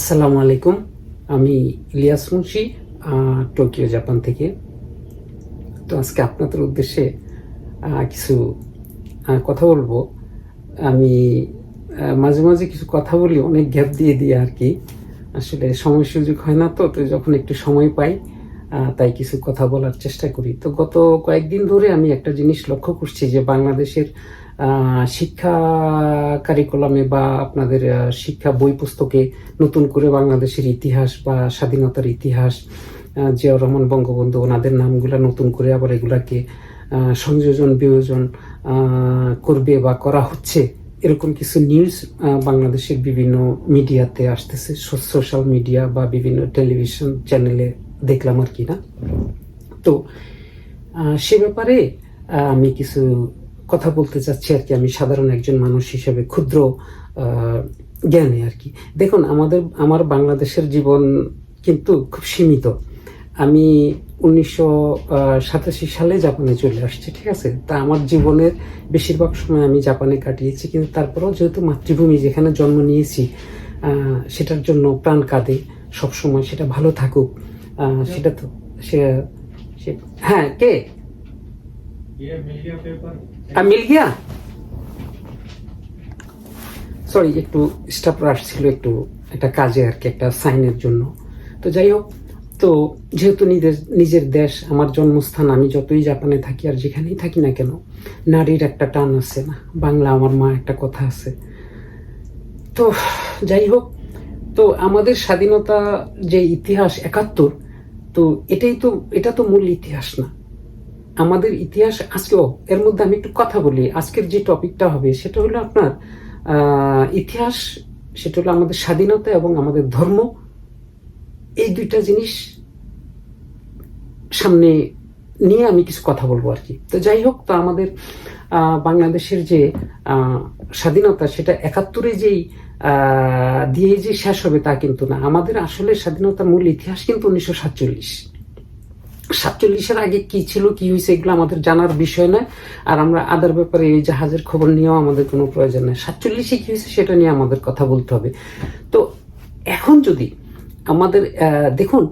আসসালামু আলাইকুম। আমি ইলিয়াস মুন্সি টোকিও, জাপান থেকে। তো আজকে আপনাদের উদ্দেশ্যে কিছু কথা বলব। আমি মাঝে মাঝে কিছু কথা বলি, অনেক গ্যাপ দিয়ে দিই আর কি। আসলে সময় সুযোগ হয় না তো তো যখন একটু সময় পাই তাই কিছু কথা বলার চেষ্টা করি। তো গত কয়েকদিন ধরে আমি একটা জিনিস লক্ষ্য করছি যে, বাংলাদেশের শিক্ষা কারিকুলামে বা আপনাদের শিক্ষা বই পুস্তকে নতুন করে বাংলাদেশের ইতিহাস বা স্বাধীনতার ইতিহাস জিয়াউর রহমান বঙ্গবন্ধু, ওনাদের নামগুলা নতুন করে আবার এগুলাকে সংযোজন, বিয়োজন করবে বা করা হচ্ছে। এরকম কিছু নিউজ বাংলাদেশের বিভিন্ন মিডিয়াতে আসতেছে। সোশ্যাল মিডিয়া বা বিভিন্ন টেলিভিশন চ্যানেলে দেখলাম আর কি না? তো সে ব্যাপারে আমি কিছু কথা বলতে চাচ্ছি আর কি, আমি সাধারণ একজন মানুষ হিসেবে, ক্ষুদ্র জ্ঞানে আর কি। দেখুন, আমাদের, আমার বাংলাদেশের জীবন কিন্তু খুব সীমিত। আমি উনিশশো সাতাশি সালে জাপানে চলে আসছি, ঠিক আছে? তা আমার জীবনের বেশিরভাগ সময় আমি জাপানে কাটিয়েছি, কিন্তু তারপরেও যেহেতু মাতৃভূমি যেখানে জন্ম নিয়েছি সেটার জন্য প্রাণ কাঁদে, সবসময় সেটা ভালো থাকুক। সেটা তো, সে, সে- হ্যাঁ কে? ये मिल गया पेपर আর মিল গিয়া সরি একটু স্টাফরা আসছিল একটু একটা কাজে আর কি একটা সাইনের জন্য তো যাই হোক তো যেহেতু নিজের নিজের দেশ আমার জন্মস্থান আমি যতই জাপানে থাকি আর যেখানেই থাকি না কেন নারীর একটা টান আছে না বাংলা আমার মা একটা কথা আছে তো যাই হোক তো আমাদের স্বাধীনতা যে ইতিহাস একাত্তর তো এটাই তো এটা তো মূল ইতিহাস না আমাদের ইতিহাস আজকেও এর মধ্যে আমি একটু কথা বলি। আজকের যে টপিকটা হবে, সেটা হলো আপনার ইতিহাস, সেটা হলো আমাদের স্বাধীনতা এবং আমাদের ধর্ম। এই দুইটা জিনিস সামনে নিয়ে আমি কিছু কথা বলব আর কি। তো যাই হোক, তো আমাদের বাংলাদেশের যে স্বাধীনতা, সেটা একাত্তরে যেই দিয়ে যে শেষ হবে তা কিন্তু না। আমাদের আসলে স্বাধীনতার মূল ইতিহাস কিন্তু উনিশশো সাতচল্লিশ। সাতচল্লিশের আগে কি ছিল, কি হয়েছে, এগুলো আমাদের জানার বিষয় নয় আর আমরা আদার ব্যাপারে এই জাহাজের খবর নিয়েও আমাদের কোনো প্রয়োজন নেই। সাতচল্লিশে কি হয়েছে সেটা নিয়ে আমাদের কথা বলতে হবে। তো এখন যদি আমাদের দেখুন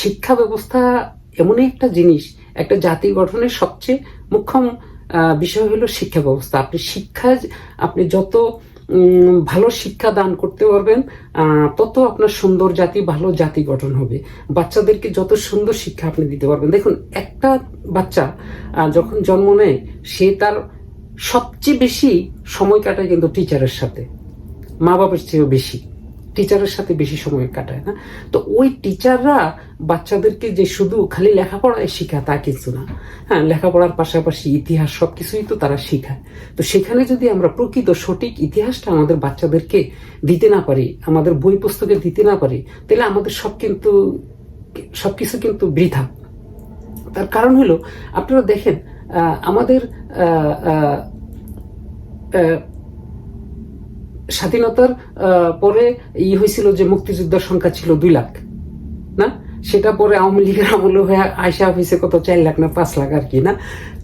শিক্ষা ব্যবস্থা এমনই একটা জিনিস, একটা জাতি গঠনের সবচেয়ে মুখ্যম বিষয় হলো শিক্ষা ব্যবস্থা। আপনি শিক্ষা, আপনি যত ভালো শিক্ষা দান করতে পারবেন তত আপনার সুন্দর জাতি, ভালো জাতি গঠন হবে। বাচ্চাদেরকে যত সুন্দর শিক্ষা আপনি দিতে পারবেন। দেখুন, একটা বাচ্চা যখন জন্ম নেয়, সে তার সবচেয়ে বেশি সময় কাটায় কিন্তু টিচারের সাথে। মা বাবার চেয়েও বেশি। টিচারের সাথে বেশি সময় কাটায় না। তো ওই টিচাররা বাচ্চাদেরকে যে শুধু খালি লেখাপড়ায় শেখায়, তা কিছু না। হ্যাঁ লেখাপড়ার পাশাপাশি ইতিহাস সব কিছুই তো তারা শেখায়। তো সেখানে যদি আমরা প্রকৃত সঠিক ইতিহাসটা আমাদের বাচ্চাদেরকে দিতে না পারি, আমাদের বই পুস্তকে দিতে না পারি, তাহলে আমাদের সব কিন্তু, সবকিছু কিন্তু বৃথা। তার কারণ হলো, আপনারা দেখেন আমাদের স্বাধীনতার পরে ই হয়েছিল যে মুক্তিযোদ্ধার সংখ্যা ছিল দুই লাখ, না? সেটা পরে আওয়ামী লীগের আমলে হয়ে আয়সা হয়েছে কত চার লাখ না পাঁচ লাখ আর কি, না?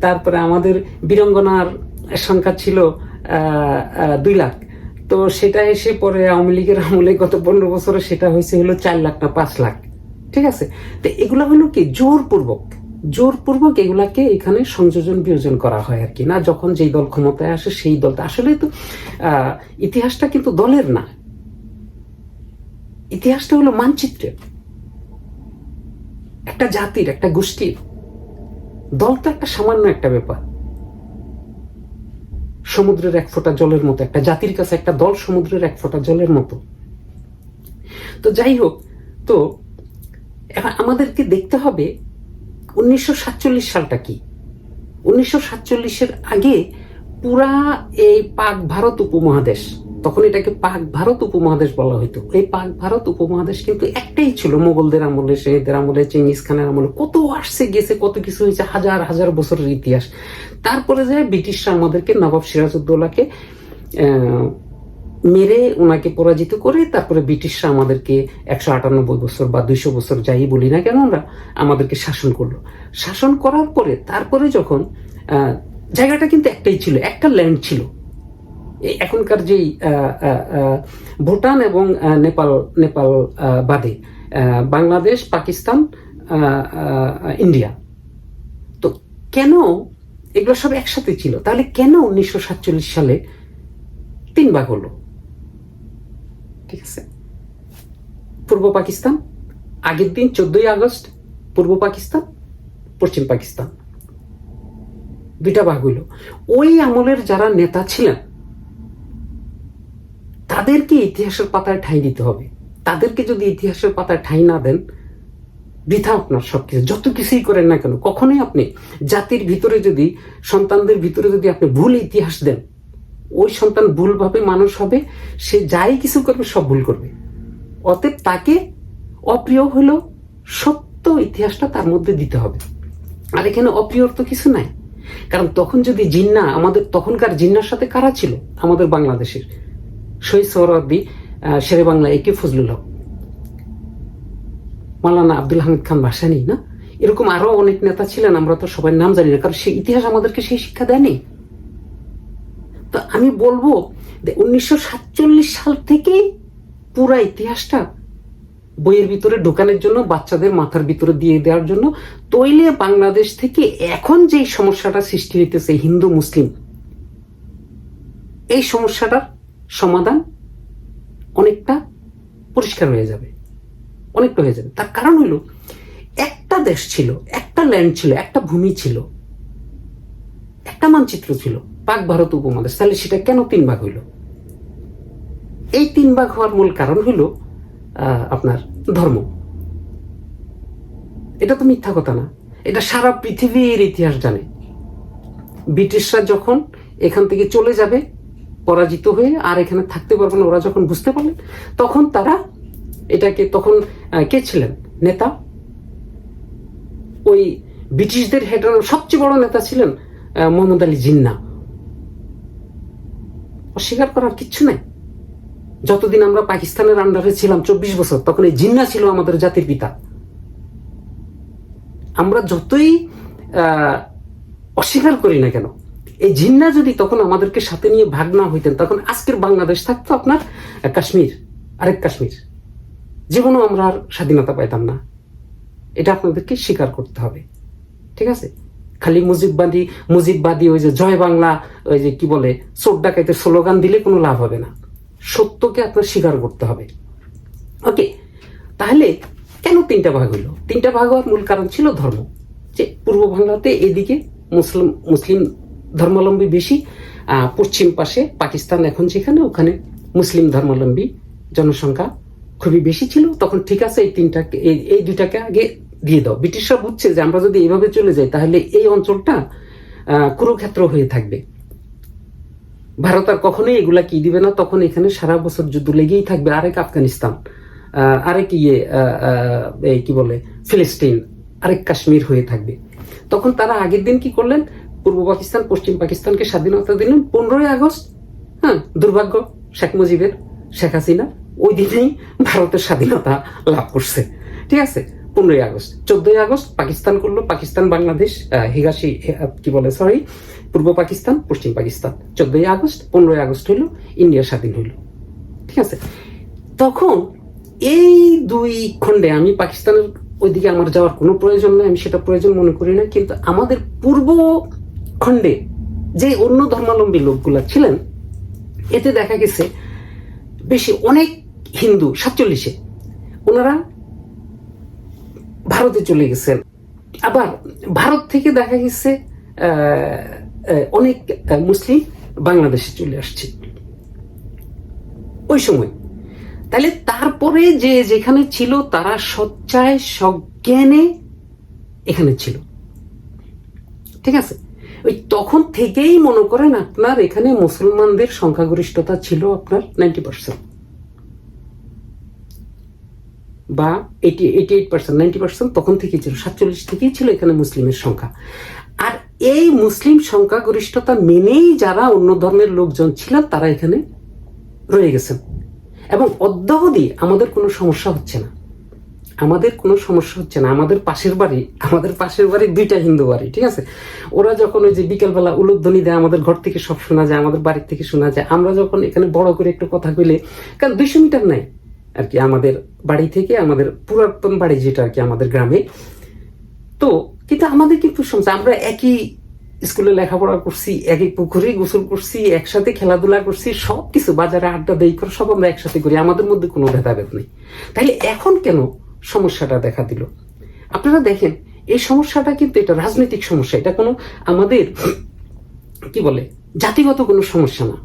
তারপরে আমাদের বীরঙ্গনার সংখ্যা ছিল দুই লাখ। তো সেটা এসে পরে আওয়ামী লীগের আমলে গত পনেরো বছরে সেটা হয়েছে হলো চার লাখ না পাঁচ লাখ, ঠিক আছে? তো এগুলো হলো কি? জোরপূর্বক। জোরপূর্বক এগুলাকে এখানে সংযোজন বিয়োজন করা হয় আর কি। না, যখন যেই দল ক্ষমতায় আসে সেই দল আসলে তো ইতিহাসটা কিন্তু দলের না। ইতিহাসটা হলো মানচিত্রের। একটা জাতির, একটা গোষ্ঠীর। দল তো একটা সামান্য একটা ব্যাপার। সমুদ্রের এক ফোঁটা জলের মতো। একটা জাতির কাছে একটা দল সমুদ্রের এক ফোঁটা জলের মতো। তো যাই হোক, তো আমাদেরকে দেখতে হবে উনিশশো সাতচল্লিশ সালটা কি? উনিশশো সাতচল্লিশের আগে পুরা এই পাক ভারত উপমহাদেশ, তখন এটাকে পাক ভারত উপমহাদেশ বলা হতো এই পাক ভারত উপমহাদেশ কিন্তু একটাই ছিল, মোগলদের আমলে সেদের আমলে, চেঙ্গিস খানের আমলে। কত আসছে গেছে, কত কিছু হয়েছে, হাজার হাজার বছরের ইতিহাস। তারপরে যায় ব্রিটিশরা আমাদেরকে নবাব সিরাজউদ্দৌলাকে মেরে ওনাকে পরাজিত করে তারপরে ব্রিটিশরা আমাদেরকে একশো আটানব্বই বছর বা দুইশো বছর যাই বলি না কেন আমরা, আমাদেরকে শাসন করল। শাসন করার পরে, তারপরে যখন জায়গাটা কিন্তু একটাই ছিল, একটা ল্যান্ড ছিল। এখনকার যেই ভুটান এবং নেপাল নেপাল বাদে বাংলাদেশ, পাকিস্তান ইন্ডিয়া। তো কেন এগুলো সব একসাথে ছিল? তাহলে কেন উনিশশো সাতচল্লিশ সালে তিন ভাগ হলো? ঠিক আছে? পূর্ব পাকিস্তান, আগের দিন চোদ্দই আগস্ট, পূর্ব পাকিস্তান, পশ্চিম পাকিস্তান। দুইটা ভাগ হইল। ওই আমলের যারা নেতা ছিলেন, তাদেরকে ইতিহাসের পাতায় ঠাঁই দিতে হবে। তাদেরকে যদি ইতিহাসের পাতায় ঠাঁই না দেন, বৃথা আপনার সবকিছু। যত কিছুই করেন না কেন, কখনোই আপনি জাতির ভিতরে যদি, সন্তানদের ভিতরে যদি আপনি ভুল ইতিহাস দেন ওই সন্তান ভুলভাবে মানুষ হবে, সে যাই কিছু করবে, সব ভুল করবে। অতএব তাকে অপ্রিয় হলো সত্য ইতিহাসটা তার মধ্যে দিতে হবে। আর এখানে অপ্রিয়র তো কিছু নাই। কারণ তখন যদি জিন্না, আমাদের তখনকার জিন্নার সাথে কারা ছিল? আমাদের বাংলাদেশের। শহীদ সোহরাবি শেরে বাংলা একে ফজলুল হক। মালানা আব্দুল হামিদ খান ভাসানি না? এরকম আরও অনেক নেতা ছিলেন, আমরা তো সবাই নাম জানি না, কারণ সেই ইতিহাস আমাদেরকে সেই শিক্ষা দেয়নি। তো আমি বলব উনিশশো সাতচল্লিশ সাল থেকে পুরা ইতিহাসটা বইয়ের ভিতরে ঢোকানোর জন্য, বাচ্চাদের মাথার ভিতরে দিয়ে দেওয়ার জন্য। তৈলে বাংলাদেশ থেকে এখন যেই সমস্যাটা সৃষ্টি হইতেছে, হিন্দু, মুসলিম, এই সমস্যাটার সমাধান অনেকটা পরিষ্কার হয়ে যাবে। অনেকটা হয়ে যাবে। তার কারণ হলো একটা দেশ ছিল, একটা ল্যান্ড ছিল, একটা ভূমি ছিল, একটা মানচিত্র ছিল। পাক ভারত উপমহাদেশ, তাহলে সেটা কেন তিন ভাগ হইল? এই তিন ভাগ হওয়ার মূল কারণ হইল আপনার ধর্ম। এটা তো মিথ্যা কথা না। এটা সারা পৃথিবীর ইতিহাস জানে। ব্রিটিশরা যখন এখান থেকে চলে যাবে, পরাজিত হয়ে আর এখানে থাকতে পারবে না, ওরা যখন বুঝতে পারলেন তখন তারা এটাকে, তখন কে ছিলেন? নেতা? ওই ব্রিটিশদের হেড সবচেয়ে বড় নেতা ছিলেন মোহাম্মদ আলী জিন্না। অস্বীকার করার কিচ্ছু নাই। যতদিন আমরা পাকিস্তানের আন্ডারে ছিলাম, চব্বিশ বছর, তখন এই জিন্না ছিল আমাদের জাতির পিতা। আমরা যতই অস্বীকার করি না কেন, এই জিন্না যদি তখন আমাদেরকে সাথে নিয়ে ভাগ না হইতেন, তখন আজকের বাংলাদেশ থাকতো আপনার কাশ্মীর, আরেক কাশ্মীর। জীবনেও আমরা আর স্বাধীনতা পাইতাম না। এটা আপনাদেরকে স্বীকার করতে হবে। ঠিক আছে? খালি মুজিববাদী মুজিববাদী ওই যে জয় বাংলা, ওই যে কি বলে, চোর ডাকাইতে স্লোগান দিলে কোনো লাভ হবে না। সত্যকে আপনার স্বীকার করতে হবে। ওকে, তাহলে কেন তিনটা ভাগ হইল তিনটা ভাগ হওয়ার মূল কারণ ছিল ধর্ম। যে পূর্ব বাংলাতে এদিকে মুসলিম মুসলিম ধর্মাবলম্বী বেশি পশ্চিম পাশে পাকিস্তান এখন যেখানে, ওখানে মুসলিম ধর্মাবলম্বী জনসংখ্যা খুবই বেশি ছিল। তখন ঠিক আছে এই তিনটাকে এই দুইটাকে আগে দিয়ে দাও। ব্রিটিশরা বুঝছে যে আমরা যদি এইভাবে চলে যাই, তাহলে এই অঞ্চলটা কুরুক্ষেত্র হয়ে থাকবে। ভারত আর কখনোই এগুলা কি দিবে না, তখন এখানে সারা বছর যুদ্ধ লেগেই থাকবে। আরেক আফগানিস্তান আরেক ইয়ে এই কি বলে, ফিলিস্তিন, আরেক কাশ্মীর হয়ে থাকবে। তখন তারা আগের দিন কি করলেন? পূর্ব পাকিস্তান, পশ্চিম পাকিস্তানকে স্বাধীনতা দিলেন পনেরোই আগস্ট। হ্যাঁ দুর্ভাগ্য, শেখ মুজিবের, শেখ হাসিনা ওই দিনেই ভারতের স্বাধীনতা লাভ করছে। ঠিক আছে? পনেরোই আগস্ট। চোদ্দই আগস্ট পাকিস্তান করল, পাকিস্তান, বাংলাদেশ হিগাসি কি বলে সরি পূর্ব পাকিস্তান, পশ্চিম পাকিস্তান। চোদ্দই আগস্ট, পনেরোই আগস্ট হইল, ইন্ডিয়া স্বাধীন হইল। ঠিক আছে? তখন এই দুই খণ্ডে আমি পাকিস্তানের ওইদিকে আমার যাওয়ার কোনো প্রয়োজন নেই, আমি সেটা প্রয়োজন মনে করি না কিন্তু আমাদের পূর্ব খণ্ডে যে অন্য ধর্মাবলম্বী লোকগুলা ছিলেন, এতে দেখা গেছে বেশি অনেক হিন্দু, সাতচল্লিশে। ওনারা ভারতে চলে গেছেন। আবার ভারত থেকে দেখা গেছে অনেক মুসলিম বাংলাদেশে চলে আসছে। ওই সময়। তাহলে তারপরে যে যেখানে ছিল, তারা সচ্চায় সজ্ঞানে এখানে ছিল। ঠিক আছে? ওই তখন থেকেই মনে করেন আপনার এখানে মুসলমানদের সংখ্যাগরিষ্ঠতা ছিল আপনার নাইনটি পার্সেন্ট। বা eighty eighty eight percent ninety percent তখন থেকেই ছিল, সাতচল্লিশ থেকেই ছিল এখানে মুসলিমের সংখ্যা। আর এই মুসলিম সংখ্যাগরিষ্ঠতা মেনেই যারা অন্য ধর্মের লোকজন ছিলেন, তারা এখানে রয়ে গেছেন। এবং অদ্যাবধি আমাদের কোনো সমস্যা হচ্ছে না। আমাদের কোনো সমস্যা হচ্ছে না। আমাদের পাশের বাড়ি, আমাদের পাশের বাড়ি দুইটা হিন্দু বাড়ি, ঠিক আছে? ওরা যখন ওই যে বিকেলবেলা উলুধ্বনি দেয়, আমাদের ঘর থেকে সব শোনা যায়, আমাদের বাড়ির থেকে শোনা যায়, আমরা যখন এখানে বড় করে একটু কথা কইলে কারণ দুইশো মিটার নাই। আর কি আমাদের বাড়ি থেকে, আমাদের পুরাতন বাড়ি যেটা আর কি আমাদের গ্রামে। তো কিন্তু আমাদের কিন্তু সমস্যা, আমরা একই স্কুলে লেখাপড়া করছি, একই পুকুরে গোসল করছি, একসাথে খেলাধুলা করছি সব কিছু বাজারে আড্ডা দেই করে সব আমরা একসাথে করি, আমাদের মধ্যে কোনো ভেদাভেদ নেই। তাইলে এখন কেন সমস্যাটা দেখা দিল? আপনারা দেখেন, এই সমস্যাটা কিন্তু এটা রাজনৈতিক সমস্যা, এটা কোনো আমাদের কি বলে, জাতিগত কোনো সমস্যা না।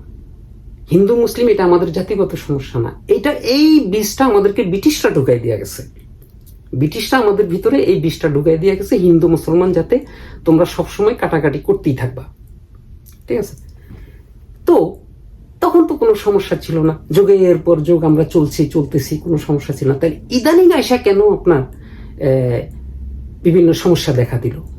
হিন্দু, মুসলিম, এটা আমাদের জাতিগত সমস্যা না। এটা এই বীজটা আমাদেরকে ব্রিটিশরা ঢুকাই দিয়ে গেছে। ব্রিটিশরা আমাদের ভিতরে এই বিষটা ঢুকাই দিয়ে গেছে, হিন্দু, মুসলমান যাতে তোমরা সবসময় কাটাকাটি করতেই থাকবা। ঠিক আছে? তো তখন তো কোনো সমস্যা ছিল না। যোগের পর যোগ আমরা চলছি, চলতেছি, কোনো সমস্যা ছিল না। তাই ইদানিং আয়সা কেন আপনার বিভিন্ন সমস্যা দেখা দিল?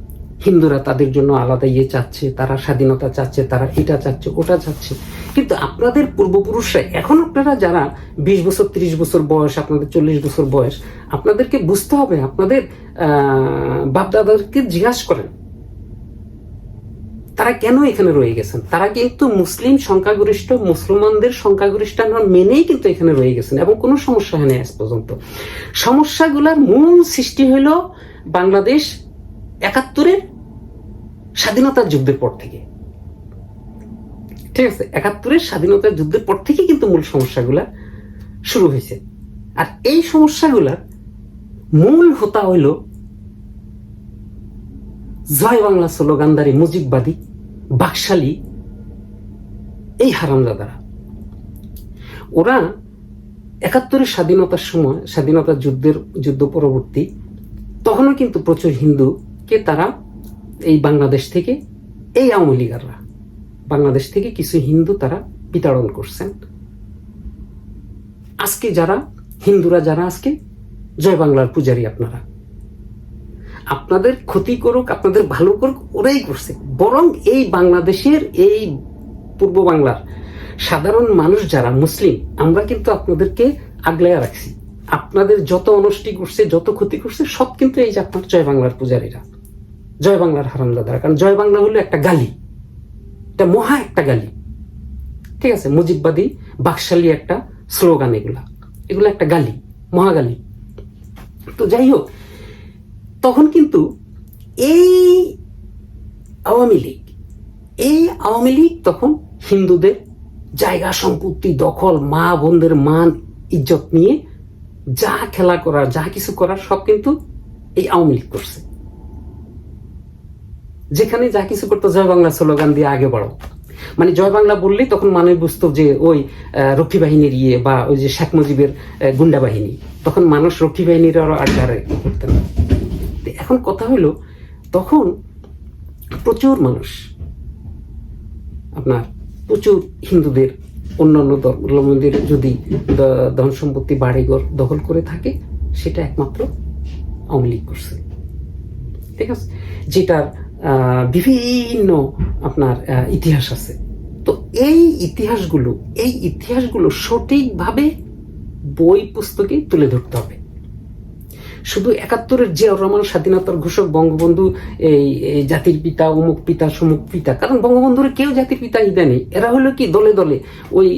হিন্দুরা তাদের জন্য আলাদা ইয়ে চাচ্ছে, তারা স্বাধীনতা চাচ্ছে, তারা এটা চাচ্ছে, ওটা চাচ্ছে। কিন্তু আপনাদের পূর্বপুরুষরা, এখন আপনারা যারা বিশ বছর, ত্রিশ বছর বয়স, আপনাদের চল্লিশ বছর বয়স, আপনাদেরকে বুঝতে হবে, আপনাদের বাপদাদাদেরকে জিজ্ঞাসা করেন, তারা কেন এখানে রয়ে গেছেন? তারা কিন্তু মুসলিম সংখ্যাগরিষ্ঠ, মুসলমানদের সংখ্যাগরিষ্ঠ আমরা মেনেই কিন্তু এখানে রয়ে গেছেন, এবং কোনো সমস্যা হয়নি আজ পর্যন্ত। সমস্যাগুলোর মূল সৃষ্টি হইল বাংলাদেশ একাত্তরের স্বাধীনতার যুদ্ধের পর থেকে। ঠিক আছে, একাত্তরের স্বাধীনতার যুদ্ধের পর থেকে কিন্তু মূল সমস্যাগুলা শুরু হয়েছে। আর এই সমস্যাগুলার মূল হোতা হইল জয় বাংলা স্লোগানদারি মুজিববাদী বাকশালী এই হারামজাদারা। ওরা একাত্তরের স্বাধীনতার সময় স্বাধীনতা যুদ্ধের, যুদ্ধ পরবর্তী, তখনও কিন্তু প্রচুর হিন্দুকে তারা এই বাংলাদেশ থেকে এই আওয়ামী লীগাররা, বাংলাদেশ থেকে কিছু হিন্দু তারা বিতাড়ন করছেন। আজকে যারা, হিন্দুরা যারা আজকে, জয় বাংলার পূজারী আপনারা। আপনাদের ক্ষতি করুক, আপনাদের ভালো করুক, ওরাই করছে। বরং এই বাংলাদেশের, এই পূর্ব বাংলার সাধারণ মানুষ যারা মুসলিম, আমরা কিন্তু আপনাদেরকে আগলাইয়া রাখছি। আপনাদের যত অনষ্টি করছে, যত ক্ষতি করছে, সব কিন্তু এই যে আপনার জয় বাংলার পূজারীরা। জয় বাংলার হারামদাদারা কারণ জয় বাংলা হলো একটা গালি। এটা মহা একটা গালি। ঠিক আছে, মুজিববাদী, বাকশালী একটা স্লোগান এগুলা। এগুলো একটা গালি মহাগালি তো যাই হোক, তখন কিন্তু এই আওয়ামী লীগ, এই আওয়ামী লীগ তখন হিন্দুদের জায়গা, সম্পত্তি, দখল, মা বোনদের মান, ইজ্জত নিয়ে যা খেলা করার, যা কিছু করার সব কিন্তু এই আওয়ামী লীগ করছে। যেখানে যা কিছু করতো জয় বাংলা স্লোগান দিয়ে আগে বাড়ো। মানে জয় বাংলা বললেই তখন মানুষ বুঝতো যে ওই রক্ষী বাহিনীর ইয়ে বা ওই যে শেখ মুজিবের গুন্ডা বাহিনী। তখন মানুষ রক্ষী বাহিনীর আরও আড্ডারে করতেন এখন কথা হলো, তখন প্রচুর মানুষ, আপনার প্রচুর হিন্দুদের, অন্যান্য ধর্মাবলম্বীদের যদি ধন সম্পত্তি বাড়িঘর দখল করে থাকে, সেটা একমাত্র আওয়ামী লীগ করছে। ঠিক আছে? যেটার বিভিন্ন আপনার ইতিহাস আছে। তো এই ইতিহাসগুলো এই ইতিহাসগুলো সঠিকভাবে বই পুস্তকে তুলে ধরতে হবে। শুধু একাত্তরের জিয়াউর রহমান স্বাধীনতার ঘোষক বঙ্গবন্ধু, এই জাতির পিতা অমুক পিতা, সমুক পিতা। কারণ বঙ্গবন্ধুর কেউ জাতির পিতা ইদা নেই। এরা হলো কি দলে দলে ওই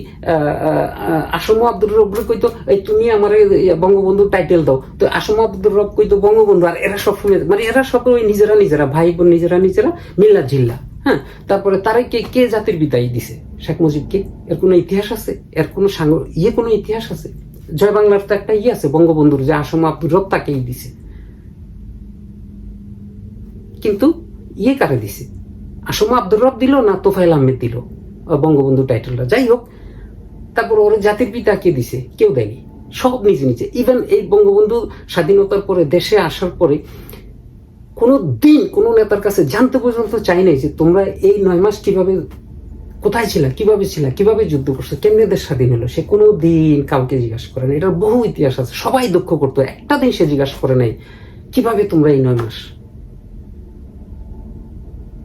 আসম আব্দুর রব কইতো, এই তুমি আমার বঙ্গবন্ধু টাইটেল দাও। তো আসম আব্দুর রব কইতো বঙ্গবন্ধু, আর এরা সব শুনে মানে এরা সব ওই নিজেরা নিজেরা ভাই বোন নিজেরা নিজেরা মিল্লা জিল্লা হ্যাঁ? তারপরে তারাই কে কে জাতির বিদায় দিছে? শেখ মুজিবকে এর কোনো ইতিহাস আছে? এর কোনো ইয়ে কোনো ইতিহাস আছে? জয় বাংলার তো একটা ইয়ে আছে, বঙ্গবন্ধুর যে আসম আব্দুর রব তাকেই দিছে। কিন্তু ইয়ে কারে দিছে? আসম আব্দুর রব দিল না তোফাইল আহমেদ দিল? বঙ্গবন্ধু টাইটেলটা। যাই হোক, তারপর ওর জাতির পিতা কে দিছে? কেউ দেয়নি। সব নিজে নিজে। ইভেন এই বঙ্গবন্ধু স্বাধীনতার পরে, দেশে আসার পরে, কোনো দিন কোনো নেতার কাছে জানতে পর্যন্ত চাই নাই যে তোমরা এই নয় মাস কীভাবে কোথায় ছিল কীভাবে ছিল কীভাবে যুদ্ধ করছ? কেমনে দেশ স্বাধীন হলো? সে কোনো দিন কাউকে জিজ্ঞাসা করে না। এটার বহু ইতিহাস আছে। সবাই দুঃখ করতো। একটা দিন সে জিজ্ঞাসা করে নাই, কীভাবে তোমরা এই নয় মাস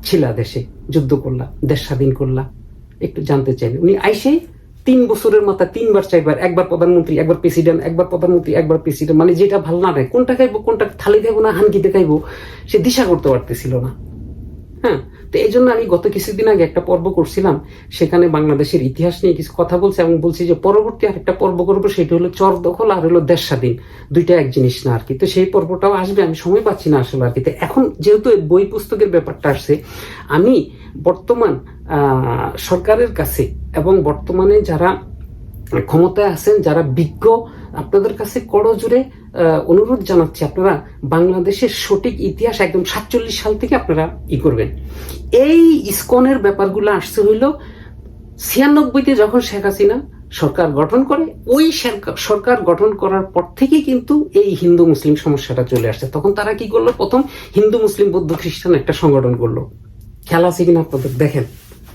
ছিলা দেশে? যুদ্ধ করলা, দেশ স্বাধীন করলা? একটু জানতে চাইলে। উনি আইসেই তিন বছরের মাথায় তিনবার চাইবার একবার প্রধানমন্ত্রী, একবার প্রেসিডেন্ট, একবার প্রধানমন্ত্রী, একবার প্রেসিডেন্ট মানে যেটা ভালো না কোনটা খাইবো, কোনটা থালি খাইবো না, হানকিতে খাইবো, সে দিশা করতে পারতেছিল না। হ্যাঁ? তো এই জন্য আমি গত কিছুদিন আগে একটা পর্ব করছিলাম, সেখানে বাংলাদেশের ইতিহাস নিয়ে কিছু কথা বলছি এবং বলছি যে পরবর্তী আরেকটা পর্ব করব, সেটা হলো চর দখল আর হলো দেশ স্বাধীন। দুইটা এক জিনিস না আর কি। তো সেই পর্বটাও আসবে, আমি সময় পাচ্ছি না আসলে আর কি। তো এখন যেহেতু বই পুস্তকের ব্যাপারটা আসছে, আমি বর্তমান সরকারের কাছে এবং বর্তমানে যারা ক্ষমতায় আছেন, যারা বিজ্ঞ আপনাদের কাছে করজোরে অনুরোধ জানাচ্ছি আপনারা বাংলাদেশের সঠিক ইতিহাস একদম সাতচল্লিশ সাল থেকে আপনারা ই করবেন। এই ইসকনের ব্যাপারগুলো আসছে হইল ছিয়ানব্বইতে যখন শেখ হাসিনা সরকার গঠন করে, ওই সরকার গঠন করার পর থেকে কিন্তু এই হিন্দু মুসলিম সমস্যাটা চলে আসছে। তখন তারা কি করল? প্রথম হিন্দু মুসলিম বৌদ্ধ খ্রিস্টান একটা সংগঠন করল। খেলা আছে কিনা আপনাদের? দেখেন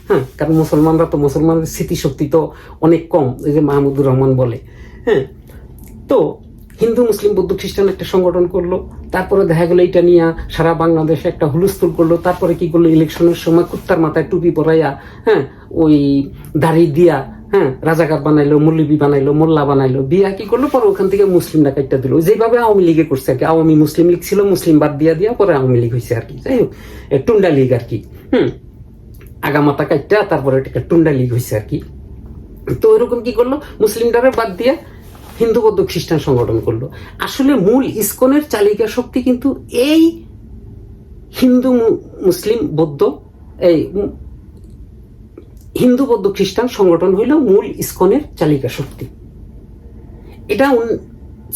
হ্যাঁ কারণ মুসলমানরা তো মুসলমানদের স্মৃতিশক্তি তো অনেক কম, ওই যে মাহমুদুর রহমান বলে হ্যাঁ তো হিন্দু, মুসলিম, বৌদ্ধ, খ্রিস্টান একটা সংগঠন করল। তারপরে দেখা গেলো এটা নিয়ে সারা বাংলাদেশে একটা হুলস্থুল করল। তারপরে কি করল? ইলেকশনের সময় কুত্তার মাথায় টুপি পরাইয়া হ্যাঁ ওই দাড়ি দিয়া হ্যাঁ রাজাকার বানাইলো মল্লিবি বানাইলো, মোল্লা বানাইলো বিয়া কি করল? পরে ওখান থেকে মুসলিমরা কাইটা দিল। যেভাবে আওয়ামী লীগে করছে আর কি। আওয়ামী মুসলিম লীগ ছিল, মুসলিম বাদ দিয়া দিয়া পরে আওয়ামী লীগ হয়েছে আর কি। যাই হোক টুন্ডা লীগ আর কি। হুম, আগামাতা কাইটা তারপরে টুন্ডা লীগ হয়েছে আর কি। তো এরকম কি করল? মুসলিমটারে বাদ দিয়ে হিন্দু বৌদ্ধ খ্রিস্টান সংগঠন করল। আসলে মূল ইসকনের চালিকা শক্তি কিন্তু এই হিন্দু মুসলিম বৌদ্ধ, এই হিন্দু বৌদ্ধ খ্রিস্টান সংগঠন হইল মূল ইসকনের চালিকা শক্তি। এটা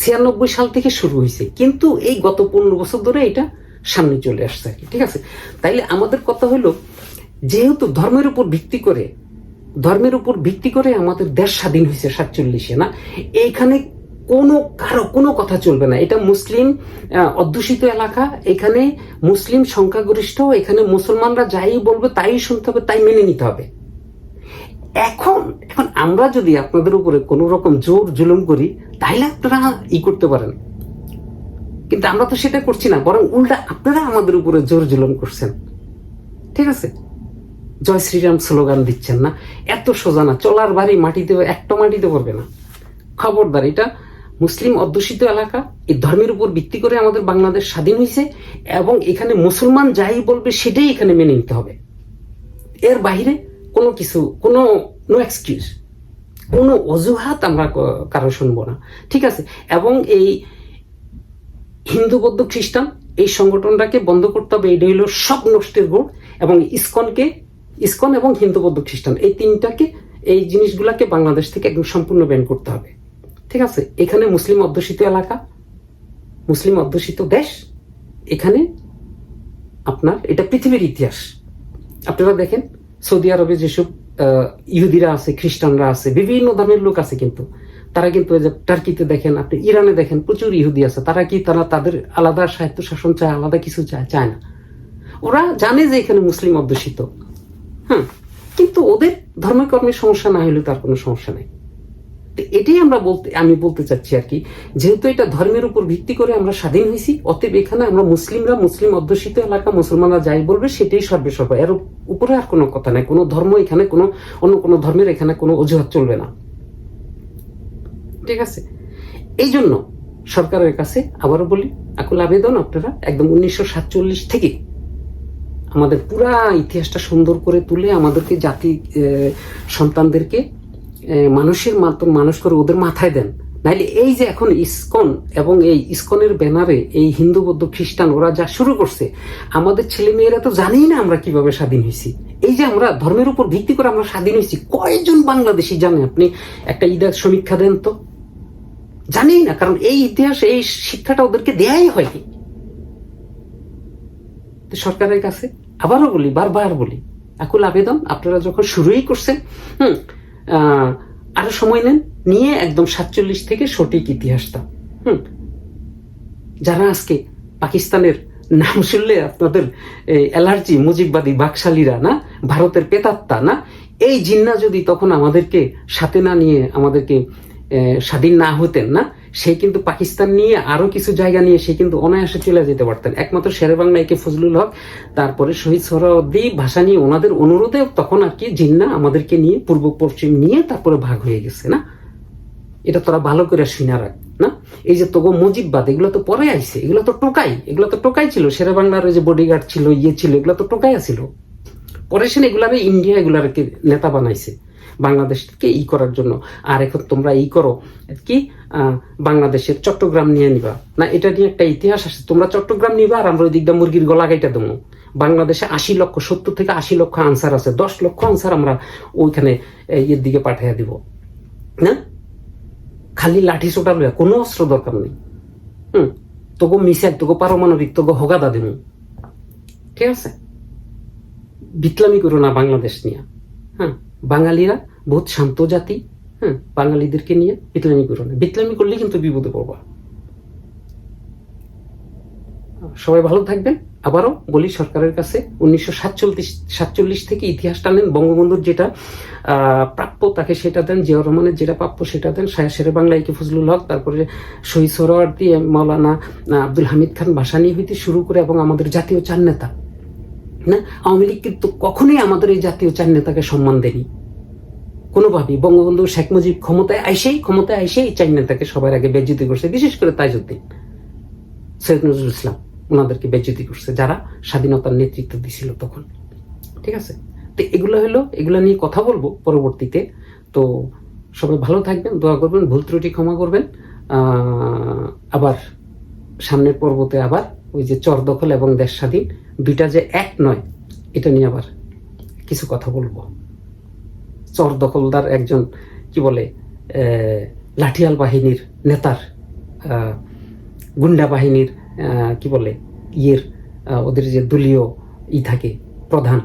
ছিয়ানব্বই সাল থেকে শুরু হয়েছে কিন্তু এই গত পনেরো বছর ধরে এটা সামনে চলে আসছে ঠিক আছে? তাইলে আমাদের কথা হলো যেহেতু ধর্মের উপর ভিত্তি করে ধর্মের উপর ভিত্তি করে আমাদের দেশ স্বাধীন হয়েছে সাতচল্লিশে, না? এইখানে কোনো কারও, কোনো কথা চলবে না। এটা মুসলিম অধ্যুষিত এলাকা। এখানে মুসলিম সংখ্যাগরিষ্ঠ, এখানে মুসলমানরা যাই বলবে তাই শুনতে হবে, তাই মেনে নিতে হবে। এখন এখন আমরা যদি আপনাদের উপরে কোনো রকম জোর জুলুম করি তাহলে আপনারা ই করতে পারেন। কিন্তু আমরা তো সেটা করছি না, বরং উল্টা আপনারা আমাদের উপরে জোর জুলুম করছেন। ঠিক আছে? জয় শ্রীরাম স্লোগান দিচ্ছেন না। এত সোজা না। চলার বাড়ি মাটিতে, একটা মাটিতে পড়বে না। খবরদার, এটা মুসলিম অধ্যুষিত এলাকা। এই ধর্মের উপর ভিত্তি করে আমাদের বাংলাদেশ স্বাধীন হয়েছে এবং এখানে মুসলমান যাই বলবে সেটাই এখানে মেনে নিতে হবে। এর বাইরে কোনো কিছু, কোনো নো এক্সকিউজ কোনো অজুহাত আমরা কারও শুনব না। ঠিক আছে? এবং এই হিন্দু, বৌদ্ধ, খ্রিস্টান এই সংগঠনটাকে বন্ধ করতে হবে। এটা হলো সব নষ্টের গুণ এবং ইসকনকে ইসকন এবং হিন্দু বৌদ্ধ খ্রিস্টান, এই তিনটাকে, এই জিনিসগুলাকে বাংলাদেশ থেকে একদম সম্পূর্ণ ব্যান করতে হবে। ঠিক আছে? এখানে মুসলিম অধ্যুষিত এলাকা, মুসলিম অধ্যুষিত দেশ, এখানে আপনার, এটা পৃথিবীর ইতিহাস। আপনারা দেখেন, সৌদি আরবে যেসব ইহুদিরা আছে, খ্রিস্টানরা আছে, বিভিন্ন ধর্মের লোক আছে কিন্তু। তারা কিন্তু যে টার্কিতে দেখেন, আপনি ইরানে দেখেন, প্রচুর ইহুদি আছে। তারা কি, তারা তাদের আলাদা সাহিত্য শাসন চায়, আলাদা কিছু চায়? চায় না। ওরা জানে যে এখানে মুসলিম অধ্যুষিত। হ্যাঁ কিন্তু ওদের ধর্মকর্মের সমস্যা না হলে তার কোনো সমস্যা নেই। এটাই আমরা বলতে, আমি বলতে চাচ্ছি আর কি, যেহেতু এটা ধর্মের উপর ভিত্তি করে আমরা স্বাধীন হয়েছি অতএব এখানে আমরা মুসলিমরা, মুসলিম অধ্যুষিত এলাকা, মুসলমানরা যাই বলবে, সেটাই সর্বে সর্ব এর উপরে আর কোনো কথা নাই, কোনো ধর্ম এখানে, কোনো অন্য কোনো ধর্মের এখানে কোনো অজুহাত চলবে না। ঠিক আছে? এই জন্য সরকারের কাছে আবারও বলি, আকুল আবেদন আপনারা একদম উনিশশো সাতচল্লিশ থেকে আমাদের পুরা ইতিহাসটা সুন্দর করে তুলে আমাদেরকে জাতি সন্তানদেরকে মানুষের মতো মানুষ করে ওদের মাথায় দেন। নাইলে এই যে এখন ইসকন এবং এই ইসকনের ব্যানারে এই হিন্দু, বৌদ্ধ, খ্রিস্টান, ওরা যা শুরু করছে, আমাদের ছেলে মেয়েরা তো জানেই না আমরা কীভাবে স্বাধীন হয়েছি। এই যে আমরা ধর্মের উপর ভিত্তি করে আমরা স্বাধীন হয়েছি, কয়জন বাংলাদেশি জানে আপনি? একটা ইতিহাস সমীক্ষা দেন তো। জানেই না, কারণ এই ইতিহাস, এই শিক্ষাটা ওদেরকে দেয়াই হয়নি সরকারের কাছে? আবারও বলি, বারবার বলি, আকুল আবেদন আপনারা যখন শুরুই করছেন, হুম আরও সময় নেন, নিয়ে একদম সাতচল্লিশ থেকে সঠিক ইতিহাসটা, হুম। যারা আজকে পাকিস্তানের নাম শুনলে আপনাদের অ্যালার্জি, মুজিববাদী বাকশালীরা, না, ভারতের পেতাত্তা, না, এই জিন্না যদি তখন আমাদেরকে সাথে না নিয়ে আমাদেরকে স্বাধীন না হতেন, না সে কিন্তু পাকিস্তান নিয়ে আরও কিছু জায়গা নিয়ে সে কিন্তু অনায়াসে চলে যেতে পারতেন। একমাত্র শেরে বাংলা একে ফজলুল হক, তারপরে শহীদ সরদি ভাষা নিয়ে ওনাদের অনুরোধে তখন আর কি জিন্না আমাদেরকে নিয়ে পূর্ব পশ্চিম নিয়ে তারপরে ভাগ হয়ে গেছে, না? এটা তোরা ভালো করে শুনে রাখ, না? এই যে তোগো মুজিববাদ, এগুলো তো পরে আইছে, এগুলো তো টোকাই, এগুলো তো টোকাই ছিল। শেরে বাংলার যে বডিগার্ড ছিল ইয়ে ছিল, এগুলো তো টোকাই ছিল। পরে সে এগুলারে ইন্ডিয়া এগুলারকে নেতা বানাইছে। বাংলাদেশকে ই করার জন্য। আর এখন তোমরা ই করো কি বাংলাদেশের চট্টগ্রাম নিয়ে নিবা। না, এটা নিয়ে একটা ইতিহাস আছে, তোমরা চট্টগ্রাম নিবা আর আমরা ওই দিকটা মুরগির গলা গাইটা দেবো। বাংলাদেশে আশি লক্ষ, সত্তর থেকে আশি লক্ষ আনসার আছে, দশ লক্ষ আনসার আমরা ওইখানে ইয়ের দিকে পাঠিয়ে দিব। না? খালি লাঠি চোটা লইয়া, কোনো অস্ত্র দরকার নেই। হুম তোকে মিসাইল তোকে পারমাণবিক তোকে হগাদা দেব। ঠিক আছে? বিটলামি করো না বাংলাদেশ নিয়ে। হ্যাঁ বাঙালিরা বহুত শান্ত জাতি হ্যাঁ বাঙালিদেরকে নিয়ে বিতলামি করো না। বিটলামি করলে কিন্তু বিপদে পড়বা। সবাই ভালো থাকবেন। আবারও বলি, সরকারের কাছে উনিশশো সাতচল্লিশ সাতচল্লিশ থেকে ইতিহাস টানেন বঙ্গবন্ধুর যেটা প্রাপ্য, তাকে সেটা দেন। জিয়াউর রহমানের যেটা প্রাপ্য, সেটা দেন। সায়া শেরে বাংলা ইকে ফজলুল হক, তারপরে শহীদ সোহরাওয়ার্দী মৌলানা আব্দুল হামিদ খান ভাসানী হইতে শুরু করে এবং আমাদের জাতীয় চার নেতা। না, আওয়ামী লীগ কিন্তু কখনোই আমাদের এই জাতীয় চার নেতাকে সম্মান দেয়নি। কোনোভাবেই বঙ্গবন্ধু শেখ মুজিব ক্ষমতায় আইসেই ক্ষমতায় আইসেই এই চার নেতাকে সবার আগে বেজ্জিতি করছে, বিশেষ করে তাইজুদ্দিন। সৈয়দ নজরুল ইসলাম ওনাদেরকে বেজ্জিতি করছে, যারা স্বাধীনতার নেতৃত্ব দিছিল তখন। ঠিক আছে? তো এগুলো হলো, এগুলো নিয়ে কথা বলব পরবর্তীতে। তো সবাই ভালো থাকবেন, দোয়া করবেন, ভুল ত্রুটি ক্ষমা করবেন। আবার সামনের পর্বতে আবার ওই যে চর দখল এবং দেশ স্বাধীন, দুইটা যে এক নয়, এটা নিয়ে আবার কিছু কথা বলব। চর দখলদার একজন, কি বলে লাঠিয়াল বাহিনীর নেতার গুন্ডা বাহিনীর কি বলে, ইয়ের ওদের যে দলীয় ই থাকে, প্রধান,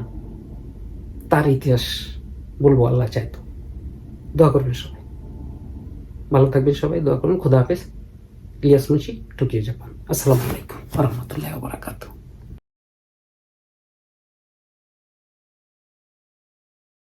তার ইতিহাস বলব আল্লাহ চাইতো দোয়া করবেন সবাই। ভালো থাকবেন সবাই, দোয়া করবেন খোদা হাফেজ। Ilias Munshi, Tokyo Japan. আসসালামু আলাইকুম। রহমতুল্লাহ বারাকাতুহ।